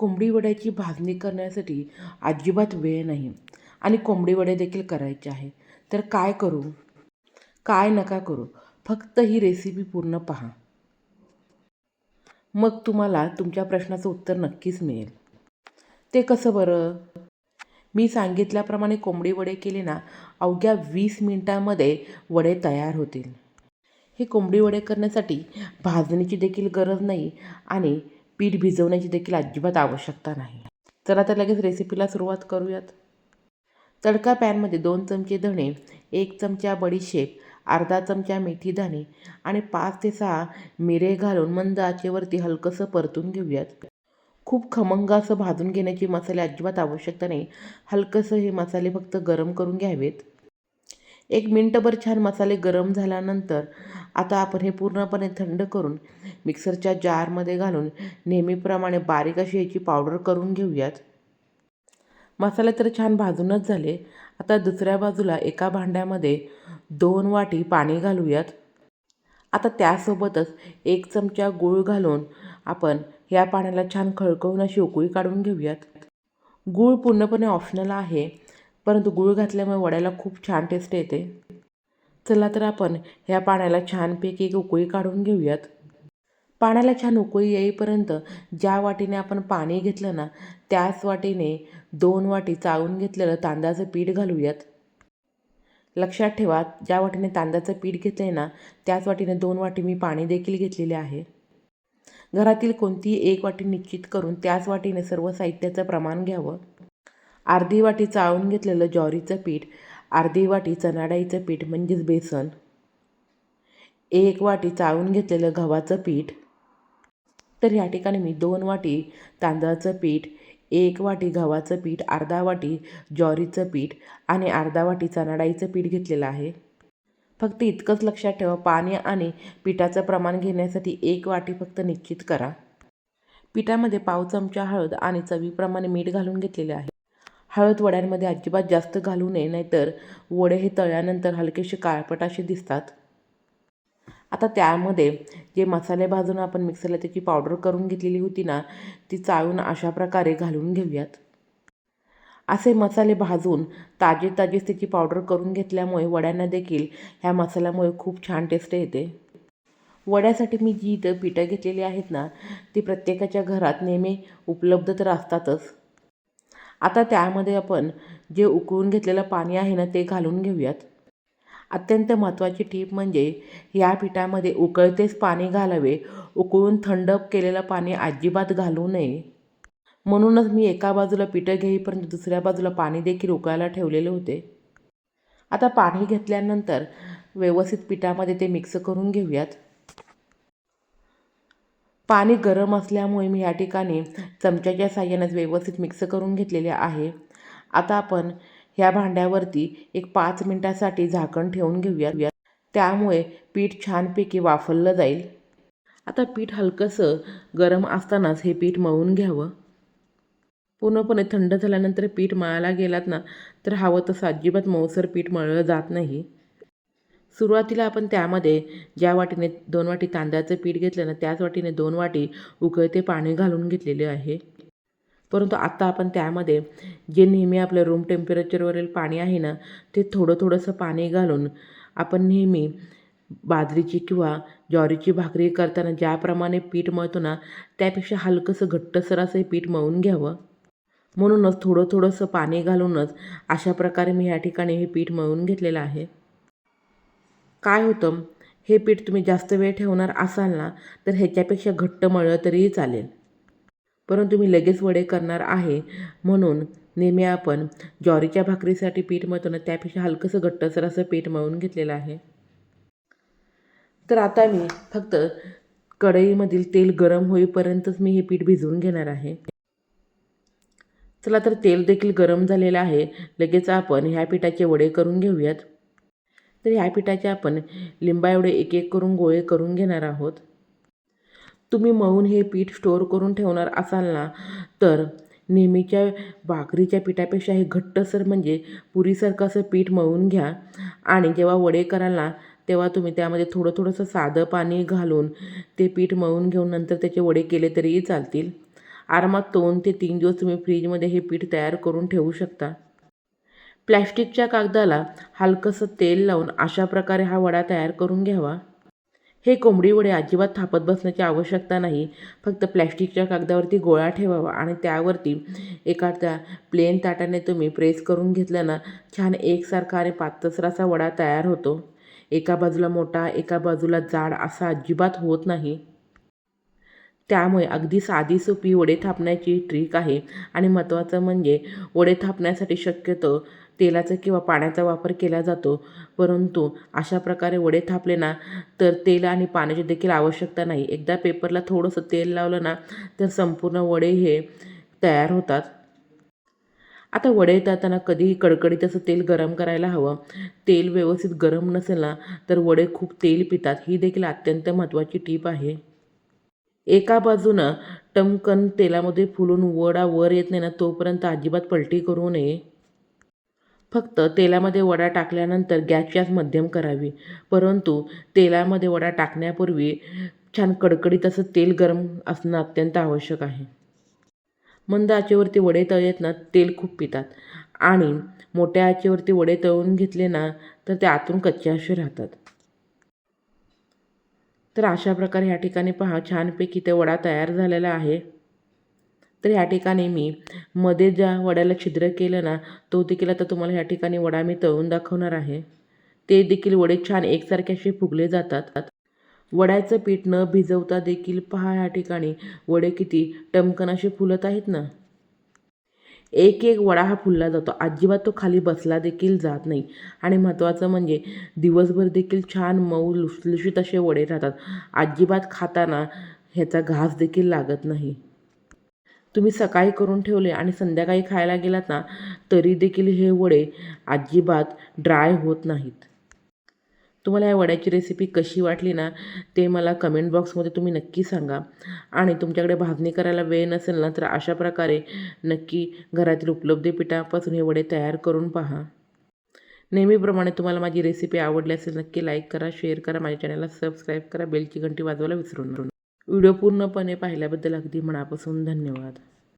कोंबडी वड्याची भाजणी करण्यासाठी अजिबात वेळ नाही आणि कोंबडी वडे देखील करायचे आहे. तर काय करू? काय नका करू? फक्त ही रेसिपी पूर्ण पहा. मग तुम्हाला तुमच्या प्रश्नाचं उत्तर नक्कीच मिळेल. ते कसं बरं? मी सांगितल्याप्रमाणे कोंबडी वडे केले ना अवघ्या वीस मिनिटांमध्ये वडे तयार होतील. हे कोंबडी वडे करण्यासाठी भाजणीची देखील गरज नाही आणि पीठ भिजवण्याची देखील अजिबात आवश्यकता नाही. चला तर लगेच रेसिपीला सुरुवात करूयात. तडका पॅनमध्ये दोन चमचे धणे एक चमचा बडीशेप अर्धा चमचा मेथी दाणे आणि पाच ते सहा मिरे घालून मंद आचेवरती हलकंसं परतून घेऊयात. खूप खमंग असं भाजून घेण्याची मसाले अजिबात आवश्यकता नाही. हलकंसं हे मसाले फक्त गरम करून घ्यावेत. एक मिनटभर छान मसाले गरम झाल्यानंतर आता आपण हे पूर्णपणे थंड करून मिक्सरच्या जारमध्ये घालून नेहमीप्रमाणे बारीक अशी याची पावडर करून घेऊयात. मसाले तर छान भाजूनच झाले. आता दुसऱ्या बाजूला एका भांड्यामध्ये दोन वाटी पाणी घालूयात. आता त्यासोबतच एक चमचा गूळ घालून आपण या पाण्याला छान खळकवून अशी उकळी काढून घेऊयात. गूळ पूर्णपणे ऑप्शनल आहे. परंतु गूळ घातल्यामुळे वड्याला खूप छान टेस्ट येते. चला तर आपण ह्या पाण्याला छानपैकी एक उकळी काढून घेऊयात. पाण्याला छान उकळी येईपर्यंत ज्या वाटीने आपण पाणी घेतलं ना त्याच वाटीने दोन वाटी चाळून घेतलेलं तांदळाचं पीठ घालूयात. लक्षात ठेवा ज्या वाटीने तांदळाचं पीठ घेतलं आहे ना त्याच वाटीने दोन वाटी मी पाणी देखील घेतलेले आहे. घरातील कोणतीही एक वाटी निश्चित करून त्याच वाटीने सर्व साहित्याचं प्रमाण घ्यावं. अर्धी वाटी चाळून घेतलेलं ज्वारीचं पीठ अर्धी वाटी चणाडाईचं पीठ म्हणजेच बेसन एक वाटी चाळून घेतलेलं गव्हाचं पीठ. तर या ठिकाणी मी दोन वाटी तांदळाचं पीठ एक वाटी गव्हाचं पीठ अर्धा वाटी ज्वारीचं पीठ आणि अर्धा वाटी चणाडाईचं पीठ घेतलेलं आहे. फक्त इतकंच लक्षात ठेवा पाणी आणि पिठाचं प्रमाण घेण्यासाठी एक वाटी फक्त निश्चित करा. पिठामध्ये पाव चमचा हळद आणि चवीप्रमाणे मीठ घालून घेतलेले आहे. हळद वड्यांमध्ये अजिबात जास्त घालू नये नाहीतर वडे हे तळल्यानंतर हलकेसे काळपट असे दिसतात. आता त्यामध्ये जे मसाले भाजून आपण मिक्सरला त्याची पावडर करून घेतलेली होती ना ती चाळून अशा प्रकारे घालून घेऊयात. असे मसाले भाजून ताजे ताजेच त्याची पावडर करून घेतल्यामुळे वड्यांना देखील ह्या मसाल्यामुळे खूप छान टेस्ट येते. वड्यासाठी मी जी इथं पिठं घेतलेली आहेत ना ती प्रत्येकाच्या घरात नेहमी उपलब्ध तर असतातच. आता त्यामध्ये आपण जे उकळून घेतलेलं पाणी आहे ना ते घालून घेऊयात. अत्यंत महत्त्वाची टीप म्हणजे या पिठामध्ये उकळतेच पाणी घालावे. उकळून थंड केलेलं पाणी अजिबात घालू नये. म्हणूनच मी एका बाजूला पिठं घेईपर्यंत दुसऱ्या बाजूला पाणी देखील उकळायला ठेवलेले होते. आता पाणी घेतल्यानंतर व्यवस्थित पिठामध्ये ते मिक्स करून घेऊयात. पाणी गरम असल्यामुळे मी या ठिकाणी चमच्याच्या साह्यानेच व्यवस्थित मिक्स करून घेतलेले आहे. आता आपण ह्या भांड्यावरती एक पाच मिनटासाठी झाकण ठेवून घेऊया त्यामुळे पीठ छानपैकी वाफरलं जाईल. आता पीठ हलकंसं गरम असतानाच हे पीठ मळून घ्यावं. पूर्णपणे थंड झाल्यानंतर पीठ मळायला गेलात ना तर हवं तसं अजिबात मऊसर पीठ मळलं जात नाही. सुरुवातीला आपण त्यामध्ये ज्या वाटीने दोन वाटी तांदळाचं पीठ घेतलं ना त्याच वाटीने दोन वाटी उकळते पाणी घालून घेतलेले आहे. परंतु आत्ता आपण त्यामध्ये जे नेहमी आपलं रूम टेम्परेचरवरील पाणी आहे ना ते थोडं थोडंसं पाणी घालून आपण नेहमी बाजरीची किंवा ज्वारीची भाकरी करताना ज्याप्रमाणे पीठ मळतो ना त्यापेक्षा हलकंसं घट्टसर असं हे पीठ मळून घ्यावं. म्हणूनच थोडं थोडंसं पाणी घालूनच अशा प्रकारे मी या ठिकाणी हे पीठ मळून घेतलेलं आहे. काय होतं? हे पीठ तुम्ही जास्त वेळ ठेवणार असाल ना तर ह्याच्यापेक्षा घट्ट मळलं तरीही चालेल. परंतु मी लगेच वडे करणार आहे. म्हणून नेहमी आपण ज्वारीच्या भाकरीसाठी पीठ मळतो ना त्यापेक्षा हलकंसं घट्टसर असं पीठ मळून घेतलेलं आहे. तर आता मी फक्त कढईमधील तेल गरम होईपर्यंतच मी हे पीठ भिजवून घेणार आहे. चला तर तेल देखील गरम झालेलं आहे. लगेच आपण ह्या पिठाचे वडे करून घेऊयात. तर ह्या पिठाचे आपण लिंबा एवढे एक एक करून गोळे करून घेणार आहोत. तुम्ही मळून हे पीठ स्टोअर करून ठेवणार असाल ना तर नेहमीच्या भाकरीच्या पिठापेक्षा हे घट्टसर म्हणजे पुरीसारखं असं पीठ मळून घ्या. आणि जेव्हा वडे कराल ना तेव्हा तुम्ही त्यामध्ये थोडं थोडंसं साधं पाणी घालून ते पीठ मळून घेऊन नंतर त्याचे वडे केले तरीही चालतील. आरामात दोन ते तीन दिवस तुम्ही फ्रीजमध्ये हे पीठ तयार करून ठेवू शकता. प्लॅस्टिकच्या कागदाला हलकंसं तेल लावून अशा प्रकारे हा वडा तयार करून घ्यावा. हे कोंबडी वडे अजिबात थापत बसण्याची आवश्यकता नाही. फक्त प्लॅस्टिकच्या कागदावरती गोळा ठेवावा आणि त्यावरती एका त्या प्लेन ताटाने तुम्ही प्रेस करून घेतल्यानं छान एकसारखा आणि पातसराचा वडा तयार होतो. एका बाजूला मोठा एका बाजूला जाड असा अजिबात होत नाही. त्यामुळे अगदी साधी सोपी वडे थापण्याची ट्रिक आहे आणि महत्त्वाचं म्हणजे वडे थापण्यासाठी शक्यतो तेलाचा किंवा पाण्याचा वापर केला जातो. परंतु अशा प्रकारे वडे थापले ना तर तेल आणि पाण्याची देखील आवश्यकता नाही. एकदा पेपरला थोडंसं तेल लावलं ना तर संपूर्ण वडे हे तयार होतात. आता वडे येताना कधीही कडकडीत असं तेल गरम करायला हवं. तेल व्यवस्थित गरम नसेल ना तर वडे खूप तेल पितात. ही देखील अत्यंत महत्त्वाची टीप आहे. एका बाजूनं टमकन तेलामध्ये फुलून वडा वर येत नाही ना तोपर्यंत अजिबात पलटी करू नये. फक्त तेलामध्ये वडा टाकल्यानंतर गॅसची आच मध्यम करावी. परंतु तेलामध्ये वडा टाकण्यापूर्वी छान कडकडीत असं तेल गरम असणं अत्यंत आवश्यक आहे. मंद आचेवरती वडे तळलेत ना तेल खूप पितात. आणि मोठ्या आचेवरती वडे तळून घेतले ना तर ते आतून कच्चे असे राहतात. तर अशा प्रकारे ह्या ठिकाणी पहा छानपैकी ते वडा तयार झालेला आहे. तर ह्या ठिकाणी मी मध्ये ज्या वड्याला छिद्र केलं ना तो देखील आता तुम्हाला ह्या ठिकाणी वडा मी तळून दाखवणार आहे. ते देखील वडे छान एकसारखे असे फुगले जातात. वड्याचं पीठ न भिजवता देखील पहा ह्या ठिकाणी वडे किती टमकन असे फुलत आहेत ना. एक एक वडा हा फुलला जातो. अजिबात तो खाली बसला देखील जात नाही. आणि महत्त्वाचं म्हणजे दिवसभर देखील छान मऊ लुसलुशीत असे वडे राहतात. अजिबात खाताना ह्याचा घास देखील लागत नाही. तुम्ही सकाळी करून ठेवले आणि संध्याकाळी खायला गेलात ना तरी देखील हे वडे अजिबात ड्राय होत नाहीत. तुम्हाला या वड्याची रेसिपी कशी वाटली ना ते मला कमेंट बॉक्समध्ये तुम्ही नक्की सांगा. आणि तुमच्याकडे भाजणी करायला वेळ नसेल ना तर अशा प्रकारे नक्की घरातील उपलब्ध पिठापासून हे वडे तयार करून पहा. नेहमीप्रमाणे तुम्हाला माझी रेसिपी आवडली असेल नक्की लाईक करा शेअर करा माझ्या चॅनलला सबस्क्राईब करा बेलची घंटी वाजवायला विसरू नका. व्हिडिओ पूर्णपणे पाहिल्याबद्दल अगदी मनापासून धन्यवाद.